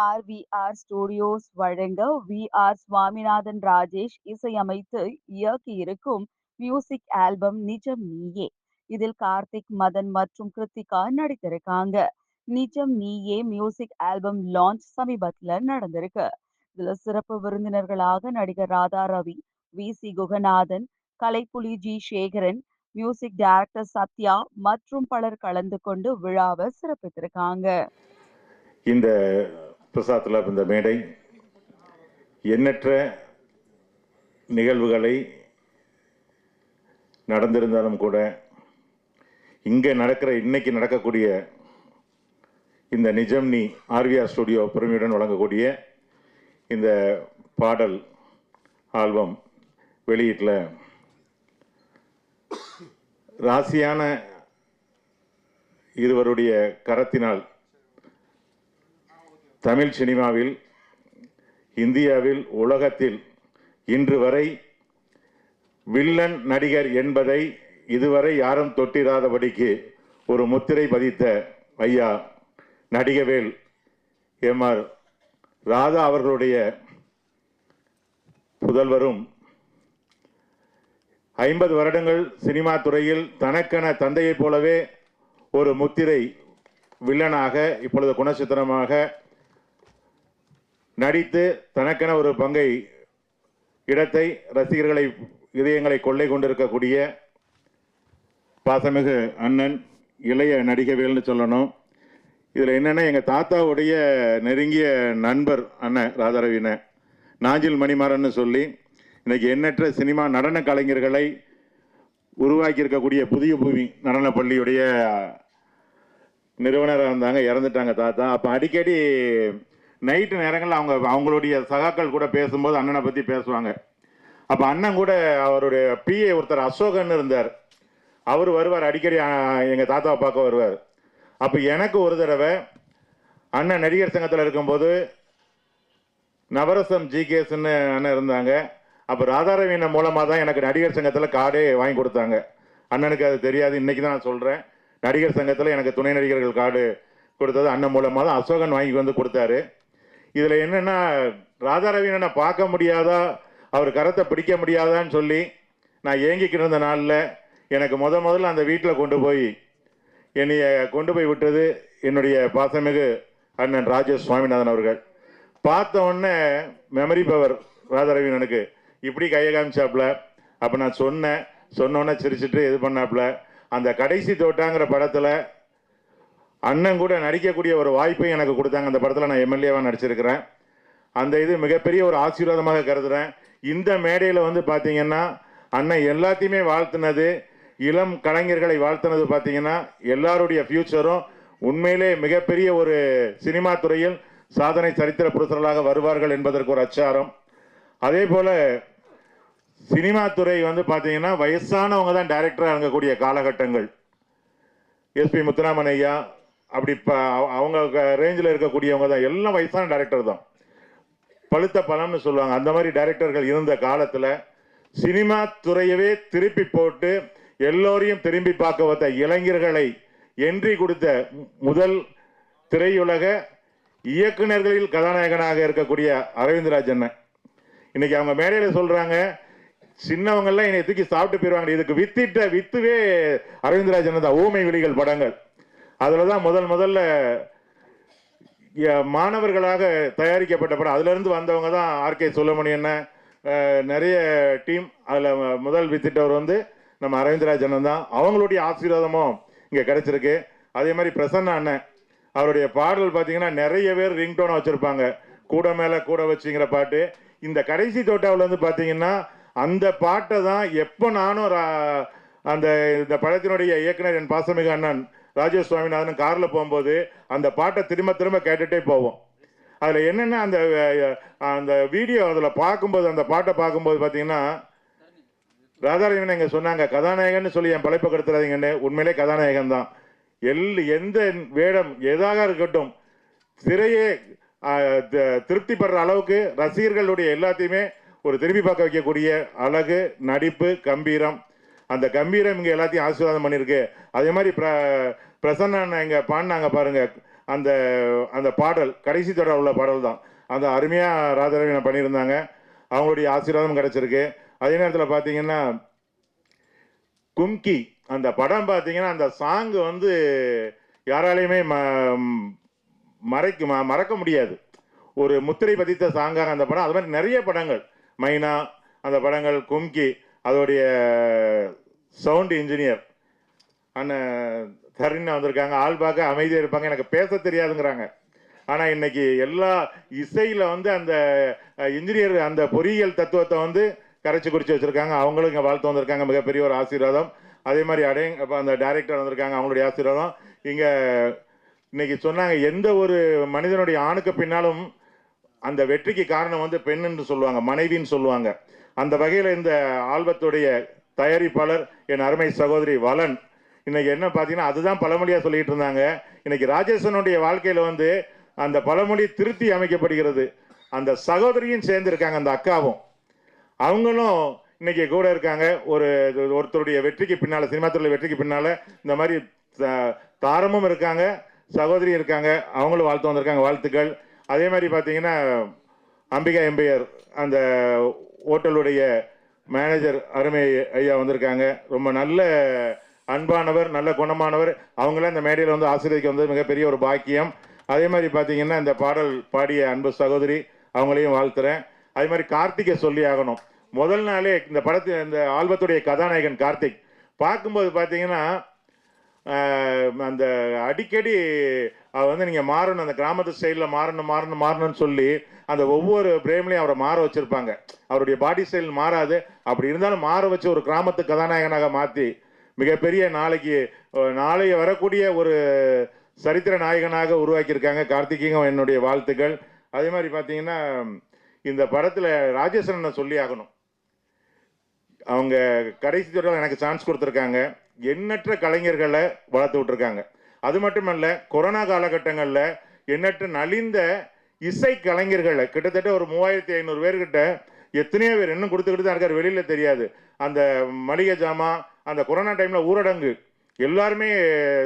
RVR studios வழங்க V R Swaminathan Rajesh இசையமைத்து இயக்கியிருக்கும் மியூசிக் ஆல்பம் நிஜம் நீயே. இதில் கார்த்திக் மதன் மற்றும் கிருத்திகா நடித்திருக்காங்க. நிஜம் நீயே மியூசிக் ஆல்பம் லான்ச் சமீபத்துல நடந்திருக்கு. இதுல சிறப்பு விருந்தினர்களாக நடிகர் Radha Ravi V C Guhanathan Kalaipuli G Sekharan music director Sathya மற்றும் பலர் கலந்து கொண்டு விழாவை சிறப்பித்திருக்காங்க. இந்த பிரசாத் இந்த மேடை எண்ணற்ற நிகழ்வுகளை நடந்திருந்தாலும் கூட இங்கே நடக்கிற இன்னைக்கு நடக்கக்கூடிய இந்த நிஜம் நீ ஆர்விஆர் ஸ்டுடியோ பெருமையுடன் வழங்கக்கூடிய இந்த பாடல் ஆல்பம் வெளியீட்டில் ராசியான இருவருடைய கரத்தினால் தமிழ் சினிமாவில் இந்தியாவில் உலகத்தில் இன்று வரை வில்லன் நடிகர் என்பதை இதுவரை யாரும் தொட்டிராதபடிக்கு ஒரு முத்திரை பதித்த ஐயா நடிகவேல் எம் ஆர் ராதா அவர்களுடைய புதல்வரும் ஐம்பது வருடங்கள் சினிமா துறையில் தனக்கென தந்தையைப் போலவே ஒரு முத்திரை வில்லனாக இப்பொழுது குணச்சித்திரமாக நடித்து தனக்கென ஒரு பங்கை இடத்தை ரசிகர்களை இதயங்களை கொள்ளை கொண்டிருக்கக்கூடிய பாசமிகு அண்ணன் இளைய நடிகவேல்னு சொல்லணும். இதில் என்னென்னா எங்கள் தாத்தாவுடைய நெருங்கிய நண்பர் அண்ணன் ராதாரவின நாஞ்சில் மணிமாறன்னு சொல்லி இன்றைக்கி எண்ணற்ற சினிமா நடன கலைஞர்களை உருவாக்கி இருக்கக்கூடிய புதிய பூமி நடன பள்ளியுடைய நிறுவனராக இருந்தாங்க இறந்துட்டாங்க தாத்தா. அப்போ அடிக்கடி நைட்டு நேரங்களில் அவங்க அவங்களுடைய சகாக்கள் கூட பேசும்போது அண்ணனை பற்றி பேசுவாங்க. அப்போ அண்ணன் கூட அவருடைய பிஏ ஒருத்தர் அசோகன் இருந்தார். அவர் வருவார் அடிக்கடி எங்கள் தாத்தாவை பார்க்க வருவார். அப்போ எனக்கு ஒரு தடவை அண்ணன் நடிகர் சங்கத்தில் இருக்கும்போது நவரசம் ஜிகேஸ்ன்னு அண்ணன் இருந்தாங்க. அப்போ ராதாரவீன மூலமாக தான் எனக்கு நடிகர் சங்கத்தில் கார்டே வாங்கி கொடுத்தாங்க. அண்ணனுக்கு அது தெரியாது இன்னைக்கு தான் நான் சொல்கிறேன் நடிகர் சங்கத்தில் எனக்கு துணை நடிகர்கள் கார்டு கொடுத்தது அண்ணன் மூலமாக தான் அசோகன் வாங்கி வந்து கொடுத்தாரு. இதில் என்னென்னா ராதாரவீனனை பார்க்க முடியாதா? அவர் கரத்தை பிடிக்க முடியாதான்னு சொல்லி நான் ஏங்கிக்கிட்டு இருந்த நாளில் எனக்கு முத முதல்ல அந்த வீட்டில் கொண்டு போய் என்னைய கொண்டு போய் விட்டது என்னுடைய பாசமிகு அண்ணன் ராஜேஷ் சுவாமிநாதன் அவர்கள். பார்த்த உடனே மெமரி பவர் ராதாரவீனனுக்கு இப்படி கையை காமிச்சாப்புல. அப்போ நான் சொன்னேன். சொன்னோன்னே சிரிச்சிட்டு இது பண்ணாப்புல. அந்த கடைசி தோட்டாங்கிற படத்தில் அண்ணன் கூட நடிக்கக்கூடிய ஒரு வாய்ப்பையும் எனக்கு கொடுத்தாங்க. அந்த படத்தில் நான் எம்எல்ஏவாக நடிச்சிருக்கிறேன். அந்த இது மிகப்பெரிய ஒரு ஆசீர்வாதமாக கருதுறேன். இந்த மேடையில் வந்து பார்த்தீங்கன்னா அண்ணன் எல்லாத்தையுமே வாழ்த்துனது இளம் கலைஞர்களை வாழ்த்துனது பார்த்தீங்கன்னா எல்லாருடைய ஃபியூச்சரும் உண்மையிலே மிகப்பெரிய ஒரு சினிமா துறையில் சாதனை சரித்திர புருஷர்களாக வருவார்கள் என்பதற்கு ஒரு அச்சாரம். அதே போல் சினிமா துறை வந்து பார்த்தீங்கன்னா வயசானவங்க தான் டைரக்டராக இருக்கக்கூடிய காலகட்டங்கள். எஸ்பி முத்துராமன் ஐயா அப்படி அவங்க ரேஞ்சில் இருக்கக்கூடியவங்க தான். எல்லாம் வயசான டேரக்டர் தான். பழுத்த பழம்னு சொல்லுவாங்க. அந்த மாதிரி டைரக்டர்கள் இருந்த காலத்தில் சினிமா துறையவே திருப்பி போட்டு எல்லோரையும் திரும்பி பார்க்க வந்த இளைஞர்களை என்றி கொடுத்த முதல் திரையுலக இயக்குநர்களில் கதாநாயகனாக இருக்கக்கூடிய அரவிந்தராஜ் அண்ணன். இன்னைக்கு அவங்க மேடையில் சொல்கிறாங்க சின்னவங்கள்லாம் என்னை தூக்கி சாப்பிட்டு போயிடுவாங்க இதுக்கு வித்திட்ட வித்துவே அரவிந்த்ராஜ் அண்ணன் தான். ஊமை விழிகள் படங்கள். அதில் தான் முதல் முதல்ல மாணவர்களாக தயாரிக்கப்பட்ட படம். அதுலேருந்து வந்தவங்க தான் ஆர்கே சுலமணியண்ண நிறைய டீம் அதில் முதல் வித்திட்டவர் வந்து நம்ம அரவிந்தராஜன் தான். அவங்களுடைய ஆசீர்வாதமும் இங்கே கிடைச்சிருக்கு. அதே மாதிரி பிரசன்ன அண்ணன் அவருடைய பாடல் பார்த்தீங்கன்னா நிறைய பேர் ரிங்டோனை வச்சுருப்பாங்க. கூட மேலே கூட வச்சுங்கிற பாட்டு. இந்த கடைசி தோட்டாவில் வந்து பார்த்தீங்கன்னா அந்த பாட்டை தான் எப்போ நானும் அந்த இந்த படத்தினுடைய இயக்குனர் என் பாசமிகு அண்ணன் ராஜேஷ் சுவாமிநாதன் காரில் போகும்போது அந்த பாட்டை திரும்ப திரும்ப கேட்டுகிட்டே போவோம். அதில் என்னென்ன அந்த அந்த வீடியோ அதில் பார்க்கும்போது அந்த பாட்டை பார்க்கும்போது பார்த்தீங்கன்னா ராதாரவன் இங்கே சொன்னாங்க கதாநாயகன் சொல்லி என் பழைப்ப கெடுத்துறாதீங்கன்னு. உண்மையிலே கதாநாயகன் தான். எல் எந்த வேடம் எதாக இருக்கட்டும் திரையே திருப்திப்படுற அளவுக்கு ரசிகர்களுடைய எல்லாத்தையுமே ஒரு திரும்பி பார்க்க வைக்கக்கூடிய அழகு நடிப்பு கம்பீரம் அந்த கம்பீரம் இங்கே எல்லாத்தையும் ஆசீர்வாதம் பண்ணியிருக்கு அதே மாதிரி பிர பிரசன்னா இங்கே பாடினாங்க பாருங்கள் அந்த அந்த பாடல் கடைசி தொடர் உள்ள பாடல் தான். அந்த அருமையாக ராதாரவினை பண்ணியிருந்தாங்க. அவங்களுடைய ஆசீர்வாதம் கிடச்சிருக்கு. அதே நேரத்தில் பார்த்தீங்கன்னா கும்கி அந்த படம் பார்த்தீங்கன்னா அந்த சாங்கு வந்து யாராலையுமே ம மறைக்க மறக்க முடியாது. ஒரு முத்திரை பதித்த சாங்காக அந்த படம் அது மாதிரி நிறைய படங்கள். மைனா அந்த படங்கள் கும்கி அதோடைய சவுண்ட் இன்ஜினியர் அண்ணன் தரின்னு வந்திருக்காங்க. ஆள் பார்க்க அமைதியாக இருப்பாங்க. எனக்கு பேச தெரியாதுங்கிறாங்க. ஆனால் இன்னைக்கு எல்லா இசையில் வந்து அந்த இன்ஜினியர் அந்த பொறியியல் தத்துவத்தை வந்து கரைச்சி குறித்து வச்சுருக்காங்க. அவங்களும் இங்கே வாழ்த்து வந்திருக்காங்க. மிகப்பெரிய ஒரு ஆசீர்வாதம். அதே மாதிரி அடே அப்போ அந்த டைரக்டர் வந்திருக்காங்க. அவங்களுடைய ஆசீர்வாதம். இங்கே இன்னைக்கு சொன்னாங்க எந்த ஒரு மனிதனுடைய ஆணுக்கு பின்னாலும் அந்த வெற்றிக்கு காரணம் வந்து பெண் என்று சொல்லுவாங்க மனைவின்னு சொல்லுவாங்க. அந்த வகையில் இந்த ஆல்பத்துடைய தயாரிப்பாளர் என் அருமை சகோதரி வலன் இன்னைக்கு என்ன பார்த்தீங்கன்னா அதுதான் பழமொழியாக சொல்லிட்டு இருந்தாங்க. இன்னைக்கு ராஜேசனுடைய வாழ்க்கையில் வந்து அந்த பழமொழி திருத்தி அமைக்கப்படுகிறது. அந்த சகோதரியும் சேர்ந்துருக்காங்க அந்த அக்காவும். அவங்களும் இன்னைக்கு கூட இருக்காங்க. ஒரு ஒருத்தருடைய வெற்றிக்கு பின்னால் சினிமா துறையில் வெற்றிக்கு பின்னால் இந்த மாதிரி த- தாரமும் இருக்காங்க சகோதரி இருக்காங்க. அவங்களும் வாழ்த்து வந்திருக்காங்க வாழ்த்துக்கள். அதே மாதிரி பார்த்தீங்கன்னா அம்பிகா எம்பையர் அந்த ஹோட்டலுடைய மேனேஜர் அருமை ஐயா வந்திருக்காங்க. ரொம்ப நல்ல அன்பானவர் நல்ல குணமானவர். அவங்களாம் இந்த மேடையில் வந்து ஆசிரியருக்கு வந்து மிகப்பெரிய ஒரு பாக்கியம். அதே மாதிரி பார்த்தீங்கன்னா இந்த பாடல் பாடிய அன்பு சகோதரி அவங்களையும் வாழ்த்துறேன். அதே மாதிரி கார்த்திகை சொல்லி ஆகணும். முதல் நாளே இந்த படத்தில் இந்த ஆல்பத்துடைய கதாநாயகன் கார்த்திக். பார்க்கும்போது பார்த்தீங்கன்னா அந்த அடிக்கடி அவர் வந்து நீங்கள் மாறணும் அந்த கிராமத்து ஸ்டைலில் மாறணும் மாறணும் மாறணும்னு சொல்லி அந்த ஒவ்வொரு பிரேம்லையும் அவரை மாற வச்சுருப்பாங்க. அவருடைய பாடி ஸ்டைல் மாறாது. அப்படி இருந்தாலும் மாற வச்சு ஒரு கிராமத்து கதாநாயகனாக மாற்றி மிகப்பெரிய நாளைக்கு அஹ், நாளைய வரக்கூடிய ஒரு சரித்திர நாயகனாக உருவாக்கியிருக்காங்க கார்த்திகேயன் என்னுடைய வாழ்த்துக்கள். அதே மாதிரி பார்த்தீங்கன்னா இந்த படத்தில் ராஜேஸ்வரனை சொல்லி ஆகணும். அவங்க கடைசி தொடரில் எனக்கு சான்ஸ் கொடுத்துருக்காங்க. எண்ணற்ற கலைஞர்களை வளர்த்து விட்டுருக்காங்க. அது மட்டுமல்ல கொரோனா காலகட்டங்களில் எண்ணற்ற நலிந்த இசை கலைஞர்களை கிட்டத்தட்ட ஒரு மூவாயிரத்தி ஐநூறு பேர்கிட்ட எத்தனையோ பேர் இன்னும் கொடுத்துக்கிட்டு தான் இருக்கார் வெளியில தெரியாது. அந்த மளிகை ஜாமான் அந்த கொரோனா டைமில் ஊரடங்கு எல்லாருமே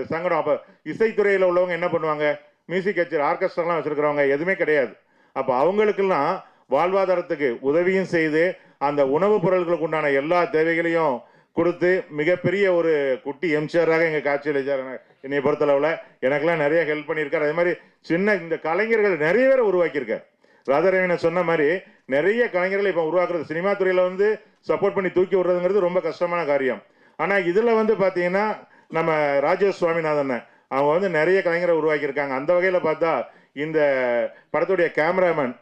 சங்கடம். அப்போ இசைத்துறையில் உள்ளவங்க என்ன பண்ணுவாங்க? மியூசிக் கச்சேரி ஆர்கெஸ்ட்ராலாம் வச்சுருக்கிறவங்க எதுவுமே கிடையாது. அப்போ அவங்களுக்கெல்லாம் வாழ்வாதாரத்துக்கு உதவியும் செய்து அந்த உணவுப் பொருட்களுக்கு உண்டான எல்லா தேவைகளையும் கொடுத்து மிகப்பெரிய ஒரு குட்டி எம்ஜிஆராக எங்கள் காட்சியில் என்னை பொறுத்தளவில் எனக்கெல்லாம் நிறைய ஹெல்ப் பண்ணியிருக்காரு. அதே மாதிரி சின்ன இந்த கலைஞர்கள் நிறைய பேரை உருவாக்கியிருக்கார். ராதாரவினை சொன்ன மாதிரி நிறைய கலைஞர்களை இப்போ உருவாக்குறது சினிமா துறையில் வந்து சப்போர்ட் பண்ணி தூக்கி விடுறதுங்கிறது ரொம்ப கஷ்டமான காரியம். ஆனால் இதில் வந்து பார்த்தீங்கன்னா நம்ம ராஜேஷ் சுவாமிநாதன் அவங்க வந்து நிறைய கலைஞரை உருவாக்கியிருக்காங்க. அந்த வகையில் பார்த்தா இந்த படத்துடைய கேமராமேன்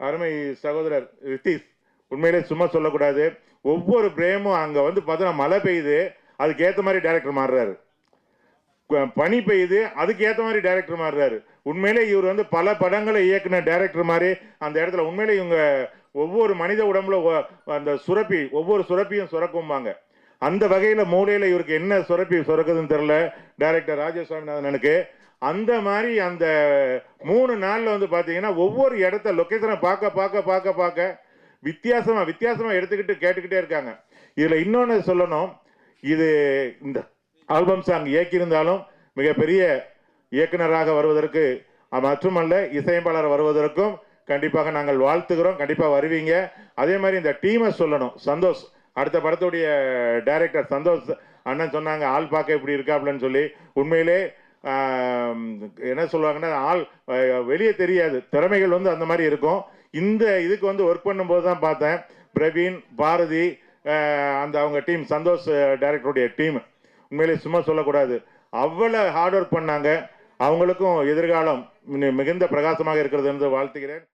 அருமை சகோதரர் ரித்தீஷ் உண்மையிலே சும்மா சொல்லக்கூடாது. ஒவ்வொரு பிரேமும் அங்கே வந்து பார்த்தீங்கன்னா மழை பெய்யுது அதுக்கேற்ற மாதிரி டேரக்டர் மாறுறாரு. பனி பெய்யுது அதுக்கேற்ற மாதிரி டேரக்டர் மாறுறாரு. உண்மையிலே இவர் வந்து பல படங்களை இயக்குன டேரக்டர் மாதிரி அந்த இடத்துல உண்மையிலே இவங்க ஒவ்வொரு மனித உடம்புல அந்த சுரப்பி ஒவ்வொரு சுரப்பியும் சுரக்கும்பாங்க. அந்த வகையில் மூலையில் இவருக்கு என்ன சுரப்பி சுரக்குதுன்னு தெரில டேரக்டர் ராஜேஷ் சுவாமிநாதனுக்கு அந்த மாதிரி அந்த மூணு நாளில் வந்து பார்த்தீங்கன்னா ஒவ்வொரு இடத்த லொக்கேஷனை பார்க்க பார்க்க பார்க்க பார்க்க வித்தியாசமாக வித்தியாசமாக எடுத்துக்கிட்டு கேட்டுக்கிட்டே இருக்காங்க. இதில் இன்னொன்று சொல்லணும். இது இந்த ஆல்பம் சாங் இயக்கியிருந்தாலும் மிகப்பெரிய இயக்குனராக வருவதற்கு மட்டுமல்ல இசையமைப்பாளர் வருவதற்கும் கண்டிப்பாக நாங்கள் வாழ்த்துகிறோம். கண்டிப்பாக வருவீங்க. அதே மாதிரி இந்த டீமை சொல்லணும். சந்தோஷ் அடுத்த படத்துடைய டைரக்டர் சந்தோஷ் அண்ணன் சொன்னாங்க ஆள் பார்க்க இப்படி இருக்காப்லன்னு சொல்லி. உண்மையிலே என்ன சொல்லுவாங்கன்னா ஆள் வெளியே தெரியாது. திறமைகள் வந்து அந்த மாதிரி இருக்கும். இந்த இதுக்கு வந்து ஒர்க் பண்ணும்போது தான் பார்த்தேன். பிரவீன் பாரதி அந்த அவங்க டீம் சந்தோஷ் டைரக்டருடைய டீம் உண்மையிலே சும்மா சொல்லக்கூடாது. அவ்வளோ ஹார்ட் ஒர்க் பண்ணாங்க. அவங்களுக்கும் எதிர்காலம் மிகுந்த பிரகாசமாக இருக்கிறது என்று வாழ்த்துகிறேன்.